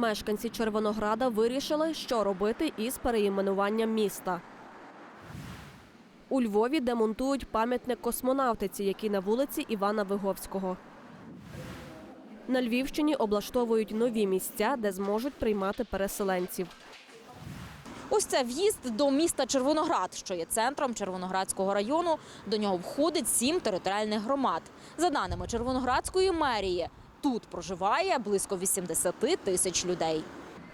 Мешканці Червонограда вирішили, що робити із переіменуванням міста. У Львові демонтують пам'ятник космонавтиці, який на вулиці Івана Виговського. На Львівщині облаштовують нові місця, де зможуть приймати переселенців. Ось це в'їзд до міста Червоноград, що є центром Червоноградського району. До нього входить сім територіальних громад. За даними Червоноградської мерії, тут проживає близько 80 тисяч людей.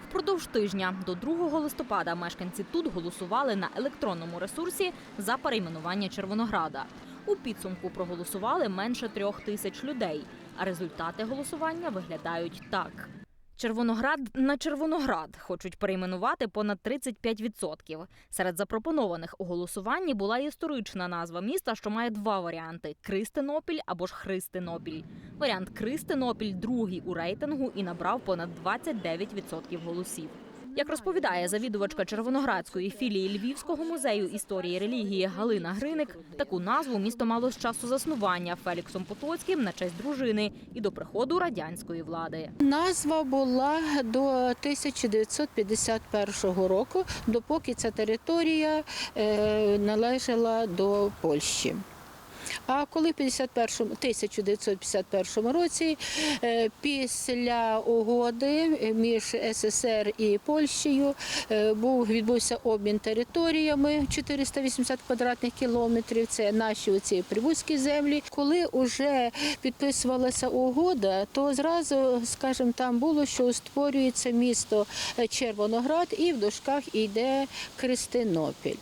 Впродовж тижня до 2 листопада мешканці тут голосували на електронному ресурсі за перейменування Червонограда. У підсумку проголосували менше трьох тисяч людей, а результати голосування виглядають так. Червоноград на Червоноград хочуть перейменувати понад 35%. Серед запропонованих у голосуванні була історична назва міста, що має два варіанти: Кристинопіль або ж Христинопіль. Варіант Кристинопіль другий у рейтингу і набрав понад 29% голосів. Як розповідає завідувачка Червоноградської філії Львівського музею історії релігії Галина Гриник, таку назву місто мало з часу заснування Феліксом Потоцьким на честь дружини і до приходу радянської влади. Назва була до 1951 року, допоки ця територія е, належала до Польщі. А коли в 1951 році, е, після угоди між СССР і Польщею, е, був відбувся обмін територіями 480 квадратних кілометрів. Це наші оці прибузькі землі. Коли вже підписувалася угода, то зразу, скажімо, там було, що створюється місто Червоноград і в дошках йде Кристинопіль.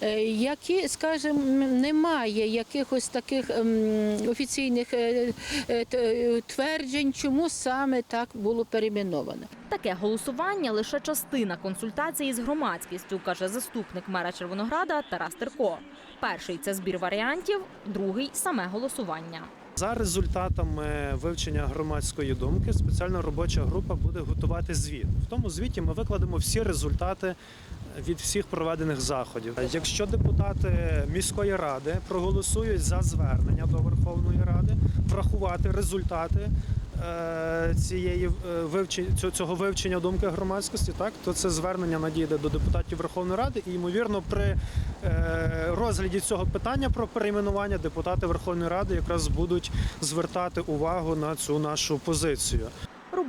Е, Які, скажімо, немає якихось таких ем, офіційних е, е, т- тверджень, чому саме так було перейменовано. Таке голосування лише частина консультації з громадськістю, каже заступник мера Червонограда Тарас Терко. Перший це збір варіантів, другий саме голосування. За результатами вивчення громадської думки, спеціальна робоча група буде готувати звіт. В тому звіті ми викладемо всі результати від всіх проведених заходів. Якщо депутати міської ради проголосують за звернення до Верховної Ради, врахувати результати. е, Цієї е, вивчення цього- вивчення думки громадськості, так то це звернення надійде до депутатів Верховної Ради, і ймовірно, при е, розгляді цього питання про перейменування депутати Верховної Ради якраз будуть звертати увагу на цю нашу позицію.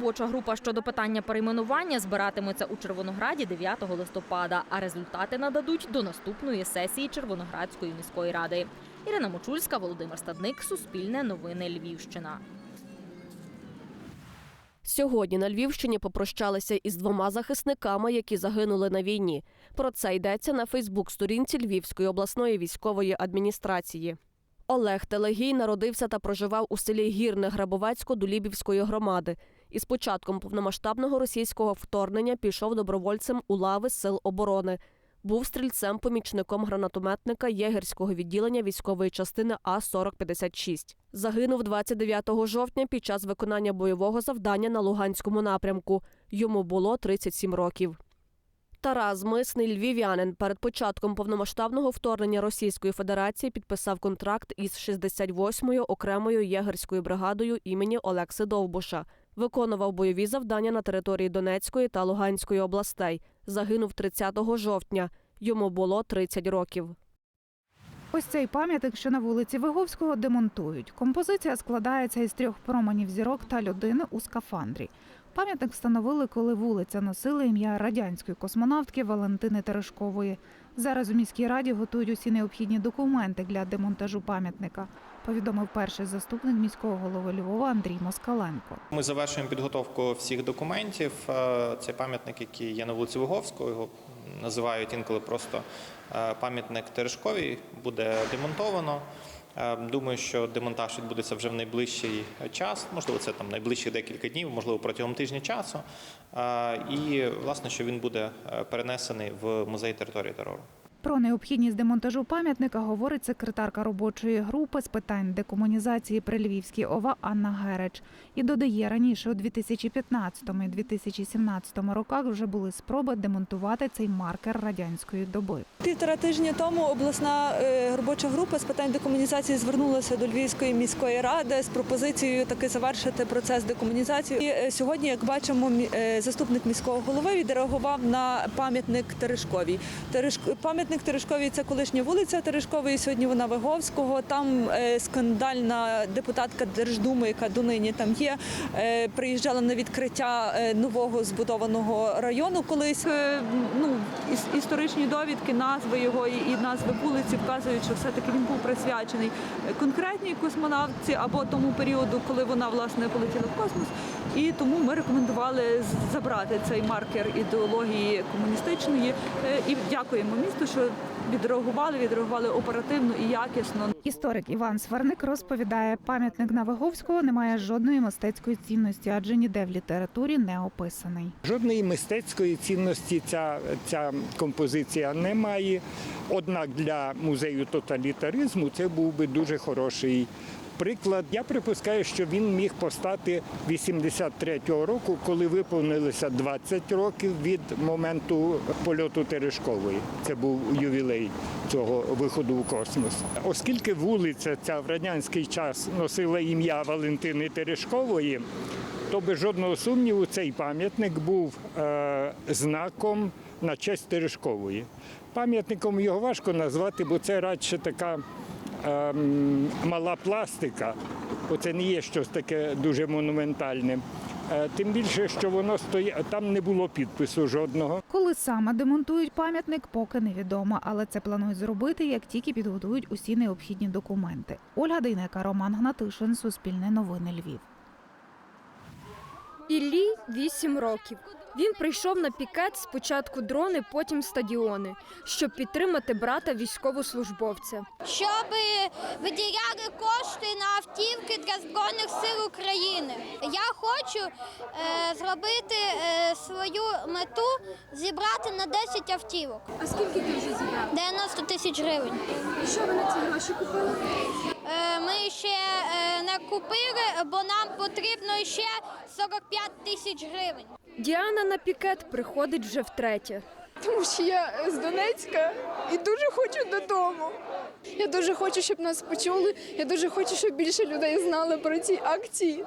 Робоча група щодо питання перейменування збиратиметься у Червонограді 9 листопада, а результати нададуть до наступної сесії Червоноградської міської ради. Ірина Мочульська, Володимир Стадник, Суспільне новини Львівщина. Сьогодні на Львівщині попрощалися із двома захисниками, які загинули на війні. Про це йдеться на Фейсбук-сторінці Львівської обласної військової адміністрації. Олег Телегій народився та проживав у селі Гірне Грабовецько Дулібівської громади. І з початком повномасштабного російського вторгнення пішов добровольцем у лави сил оборони. Був стрільцем-помічником гранатометника єгерського відділення військової частини А 4056 Загинув 29 жовтня під час виконання бойового завдання на Луганському напрямку. Йому було 37 років. Тарас Мисний львів'янин перед початком повномасштабного вторгнення Російської Федерації підписав контракт із 68-ю окремою єгерською бригадою імені Олекси Довбуша. Виконував бойові завдання на території Донецької та Луганської областей. Загинув 30 жовтня. Йому було 30 років. Ось цей пам'ятник, що на вулиці Виговського, демонтують. Композиція складається із трьох променів зірок та людини у скафандрі. Пам'ятник встановили, коли вулиця носила ім'я радянської космонавтки Валентини Терешкової. Зараз у міській раді готують усі необхідні документи для демонтажу пам'ятника. Повідомив перший заступник міського голови Львова Андрій Москаленко. Ми завершуємо підготовку всіх документів. Е, Це пам'ятник, який є на вулиці Виговського. Його називають інколи просто е, пам'ятник Терешковій. Буде демонтовано. Е, Думаю, що демонтаж відбудеться вже в найближчий час. Можливо, це там найближчі декілька днів, можливо, протягом тижня часу. І власне, що він буде перенесений в музей території терору. Про необхідність демонтажу пам'ятника говорить секретарка робочої групи з питань декомунізації при Львівській ОВА Анна Гереч. І додає, раніше у 2015 і 2017 роках вже були спроби демонтувати цей маркер радянської доби. Півтора тижня тому обласна е, робоча група з питань декомунізації звернулася до Львівської міської ради з пропозицією таки завершити процес декомунізації. І е, сьогодні, як бачимо, е, заступник міського голови відреагував на пам'ятник Терешковій. Тереш- Пам'ятник Терешковій це колишня вулиця Терешкової. Сьогодні вона Виговського. Там е, скандальна депутатка Держдуми, яка донині там є, е, приїжджала на відкриття е, нового збудованого району колись. Ну історичні довідки, назви його і назви вулиці вказують, що все-таки він був присвячений конкретній космонавтці або тому періоду, коли вона власне полетіла в космос. І тому ми рекомендували забрати цей маркер ідеології комуністичної. І дякуємо місту, що відреагували, відреагували оперативно і якісно. Історик Іван Сварник розповідає, пам'ятник Навиговського не має жодної мистецької цінності, адже ніде в літературі не описаний. Жодної мистецької цінності ця, ця композиція не має. Однак для музею тоталітаризму це був би дуже хороший приклад. Я припускаю, що він міг постати 83-го року, коли виповнилося 20 років від моменту польоту Терешкової. Це був ювілей цього виходу у космос. Оскільки вулиця ця в радянський час носила ім'я Валентини Терешкової, то без жодного сумніву цей пам'ятник був е, знаком на честь Терешкової. Пам'ятником його важко назвати, бо це радше така мала пластика, бо це не є щось таке дуже монументальне. Е, Тим більше, що воно стоїть, там не було підпису жодного. Коли саме демонтують пам'ятник, поки невідомо, але це планують зробити, як тільки підготують усі необхідні документи. Ольга Дейнека, Роман Гнатишин, Суспільне новини Львів. Іллі 8 років. Він прийшов на пікет спочатку дрони, потім стадіони, щоб підтримати брата військовослужбовця. щоб виділяли кошти на автівки для Збройних сил України. Я хочу е, зробити е, свою мету зібрати на 10 автівок. А скільки ти вже зібрав? 90 тисяч гривень. Що ви на ці гроші купили? Е, ми ще е, не купили, бо нам потрібно ще 45 тисяч гривень. Діана на пікет приходить вже втретє. Тому що я з Донецька і дуже хочу додому. Я дуже хочу, щоб нас почули. Я дуже хочу, щоб більше людей знали про ці акції.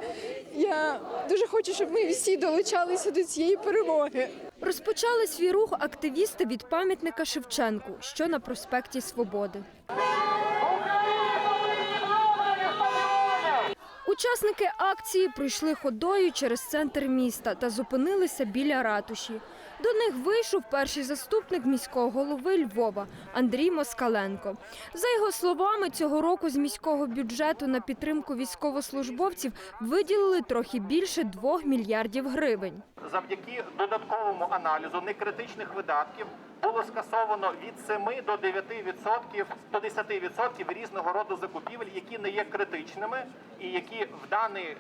Я дуже хочу, щоб ми всі долучалися до цієї перемоги. Розпочали свій рух активісти від пам'ятника Шевченку, що на проспекті Свободи. Учасники акції пройшли ходою через центр міста та зупинилися біля ратуші. До них вийшов перший заступник міського голови Львова Андрій Москаленко. За його словами, цього року з міського бюджету на підтримку військовослужбовців виділили трохи більше 2 мільярдів гривень. Завдяки додатковому аналізу некритичних видатків було скасовано від 7 до 9% до 10% різного роду закупівель, які не є критичними, і які в даний е,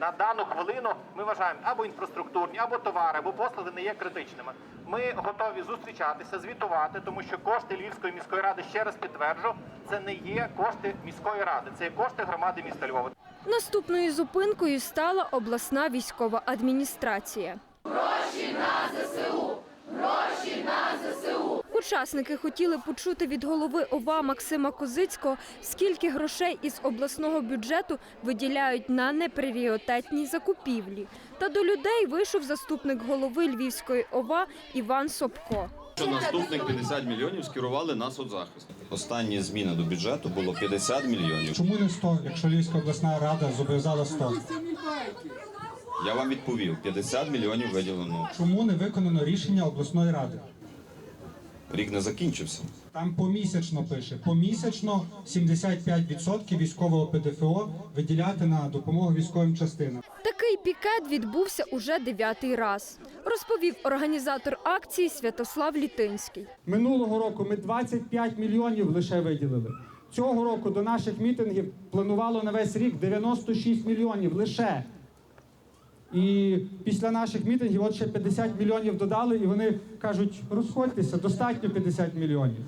на дану хвилину ми вважаємо або інфраструктурні, або товари, або послуги не є критичними. Ми готові зустрічатися, звітувати, тому що кошти Львівської міської ради ще раз підтверджу, це не є кошти міської ради, це є кошти громади міста Львова. Наступною зупинкою стала обласна військова адміністрація. Учасники хотіли почути від голови ОВА Максима Козицького, скільки грошей із обласного бюджету виділяють на непріоритетні закупівлі. Та до людей вийшов заступник голови Львівської ОВА Іван Собко. Що наступних 50 мільйонів скерували на соцзахист. Останні зміни до бюджету було 50 мільйонів. Чому не 100, якщо Львівська обласна рада зобов'язала 100? Я вам відповів: 50 мільйонів виділено. Чому не виконано рішення обласної ради? Рік не закінчився. Там помісячно пише, помісячно 75% військового ПДФО виділяти на допомогу військовим частинам. Такий пікет відбувся уже дев'ятий раз, розповів організатор акції Святослав Літинський. Минулого року ми 25 мільйонів лише виділили. Цього року до наших мітингів планувало на весь рік 96 мільйонів лише. І після наших мітингів от ще 50 мільйонів додали, і вони кажуть, розходьтеся, достатньо 50 мільйонів.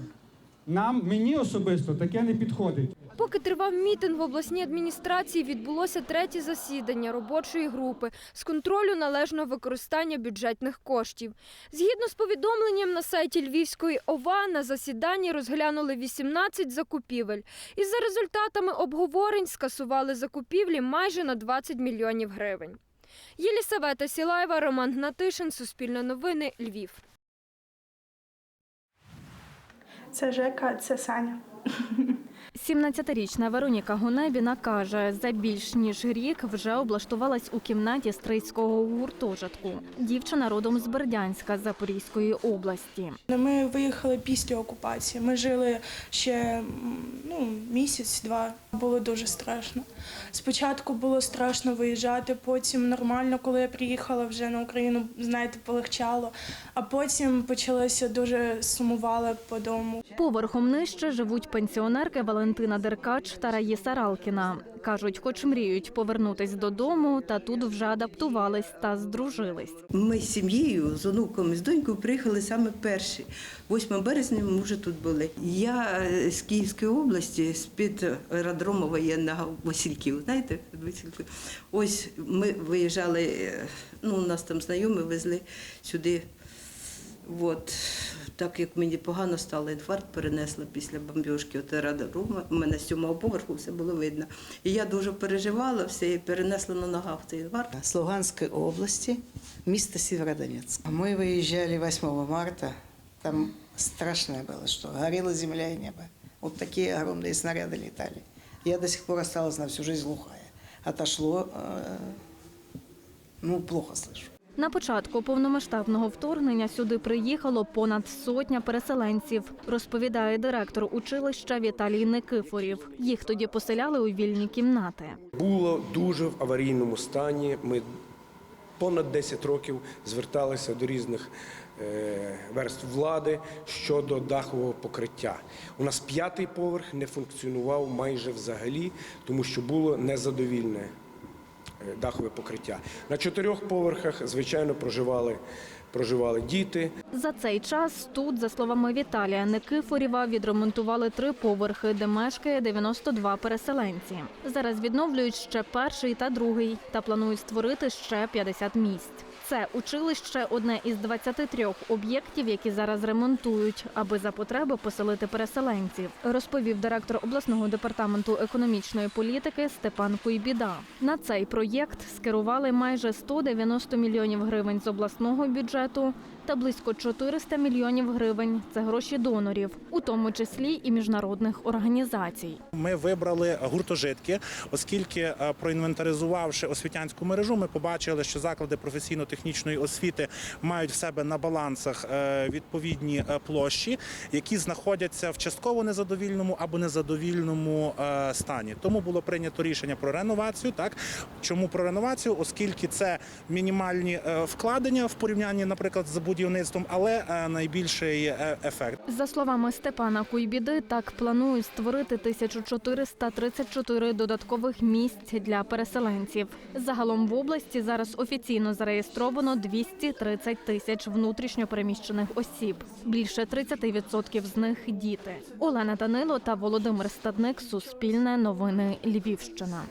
Нам, мені особисто, таке не підходить. Поки тривав мітинг в обласній адміністрації, відбулося третє засідання робочої групи з контролю належного використання бюджетних коштів. Згідно з повідомленням на сайті Львівської ОВА, на засіданні розглянули 18 закупівель. І за результатами обговорень скасували закупівлі майже на 20 мільйонів гривень. Єлісавета Сілаєва, Роман Гнатишин, Суспільне новини, Львів. Це Жека, це Саня. 17-річна Вероніка Гунебіна каже, за більш ніж рік вже облаштувалась у кімнаті стрийського гуртожитку. Дівчина родом з Бердянська Запорізької області. Ми виїхали після окупації. Ми жили ще ну, місяць-два. Було дуже страшно. Спочатку було страшно виїжджати, потім нормально, коли я приїхала вже на Україну, знаєте, полегчало. А потім почалося дуже сумувала по дому. Поверхом нижче живуть пенсіонерки Валентина Деркач та Раїса Ралкіна. Кажуть, хоч мріють повернутись додому, та тут вже адаптувались та здружились. Ми з сім'єю, з онуком, з донькою приїхали саме перші. 8 березня ми вже тут були. Я е, з Київської області, з-під аеродрому воєнного Васильків. Знаєте, Васильків. Ось ми виїжджали, е, ну, нас там знайомі везли сюди. От. Так як мені погано стало, інфаркт перенесла після бомбіжки от аеродрому. У мене з сьомого поверху все було видно. І я дуже переживала все і перенесла на ногах цей інфаркт. С Луганской области, место Северодонецк. Мы выезжали 8 марта, там страшное было, что горела земля и небо. Вот такие огромные снаряды летали. Я до сих пор осталась на всю жизнь глухая. Отошло, э, ну, плохо слышу. На початку повномасштабного вторгнення сюди приїхало понад сотня переселенців, розповідає директор училища Віталій Никифорів. Їх тоді поселяли у вільні кімнати. було дуже в аварійному стані. Ми понад 10 років зверталися до різних е, верств влади щодо дахового покриття. У нас п'ятий поверх не функціонував майже взагалі, тому що було незадовільне дахове покриття. На чотирьох поверхах, звичайно, проживали, проживали діти. За цей час тут, за словами Віталія Никифорєва, відремонтували три поверхи, де мешкає 92 переселенці. Зараз відновлюють ще перший та другий та планують створити ще 50 місць. Це училище одне із 23 об'єктів, які зараз ремонтують, аби за потреби поселити переселенців, розповів директор обласного департаменту економічної політики Степан Куйбіда. На цей проєкт скерували майже 190 мільйонів гривень з обласного бюджету та близько 400 мільйонів гривень це гроші донорів, у тому числі і міжнародних організацій. Ми вибрали гуртожитки, оскільки е, проінвентаризувавши освітянську мережу, ми побачили, що заклади професійно-технічної освіти мають в себе на балансах е, відповідні е, площі, які знаходяться в частково незадовільному або незадовільному е, стані. Тому було прийнято рішення про реновацію. Так чому про реновацію? Оскільки це мінімальні вкладення в порівнянні, наприклад, з будівництвом, але найбільший ефект. За словами Степана Куйбіди, так планують створити 1434 додаткових місць для переселенців. Загалом в області зараз офіційно зареєстровано 230 тисяч внутрішньопереміщених осіб. Більше 30% з них діти. Олена Данило та Володимир Стадник. Суспільне новини Львівщина.